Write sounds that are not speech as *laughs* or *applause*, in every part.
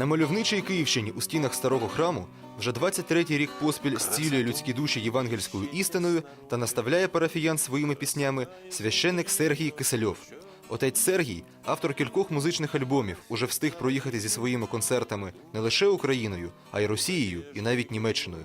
На мальовничій Київщині у стінах старого храму вже 23-й рік поспіль зцілює людські душі євангельською істиною та наставляє парафіян своїми піснями священник Сергій Кисельов. Отець Сергій, автор кількох музичних альбомів, уже встиг проїхати зі своїми концертами не лише Україною, а й Росією і навіть Німеччиною.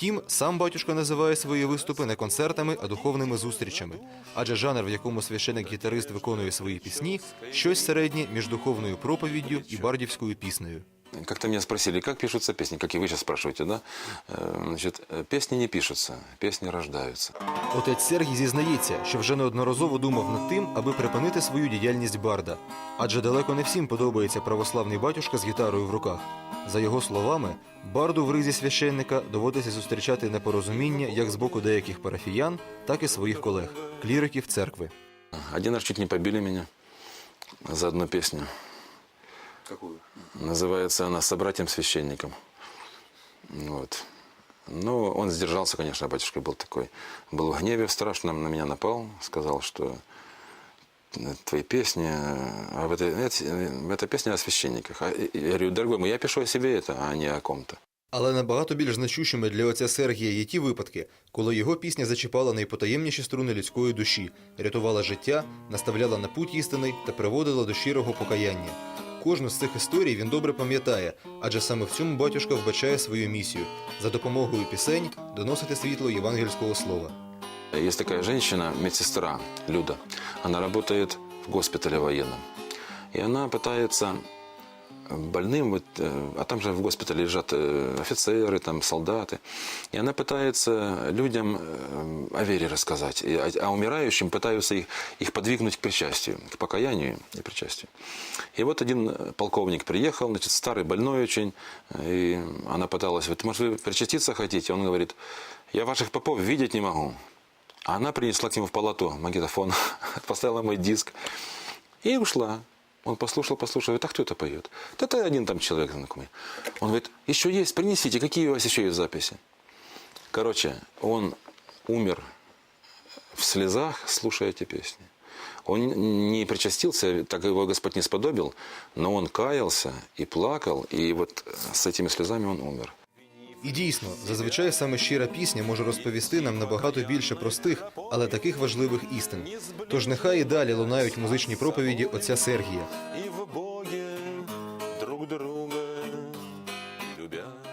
Втім, сам батюшка називає свої виступи не концертами, а духовними зустрічами. Адже жанр, в якому священик-гітарист виконує свої пісні, щось середнє між духовною проповіддю і бардівською піснею. Как-то меня спросили, как пишутся песни, как и вы сейчас спрашиваете, да? Э, Значит, э, песни не пишутся, песни рождаются. Отець Сергій зізнається, що вже неодноразово думав над тим, аби припинити свою діяльність барда. Адже далеко не всім подобається православний батюшка з гітарою в руках. За його словами, барду в ризі священника доводиться зустрічати непорозуміння як з боку деяких парафіян, так і своїх колег, кліриків церкви. Один раз чуть не побили меня за одну песню. Какую? Называется она «Собратьям-священникам». Вот. Ну, он сдержался, конечно, батюшка был такой. Был в гневе страшном, на меня напал, сказал, что э, твои песни, э, а в этой, эти- э, эта песня о священниках. А я говорю, дорогой мой, я пишу о себе это, а не о ком-то. Але набагато більш значущими для отця Сергія є ті випадки, коли його пісня зачіпала найпотаємніші струни людської душі, рятувала життя, наставляла на путь істини та приводила до щирого покаяння. Кожну з цих історій він добре пам'ятає, адже саме в цьому батюшка вбачає свою місію за допомогою пісень доносити світло євангельського слова. Есть такая женщина, медсестра Люда. Она работает в госпитале военном. И она пытается больным, вот, э, а там же в госпитале лежат э, офицеры, там солдаты. И она пытается людям э, о вере рассказать. И, а- а умирающим пытаются их, их подвигнуть к причастию, к покаянию и причастию. И вот один э, полковник приехал, значит, старый, больной очень, э, и она пыталась, вот, может, вы причаститься хотите? Он говорит, я ваших попов видеть не могу. А она принесла к нему в палату магнитофон, *laughs* поставила мой диск и ушла. Он послушал, послушал, говорит, а кто это поет? Да это один там человек знакомый. Он говорит, еще есть, принесите, какие у вас еще есть записи? Короче, он умер в слезах, слушая эти песни. Он не причастился, так его Господь не сподобил, но он каялся и плакал, и вот с этими слезами он умер. І дійсно, зазвичай саме щира пісня може розповісти нам набагато більше простих, але таких важливих істин. Тож нехай і далі лунають музичні проповіді отця Сергія. І в Богі друг друга любя.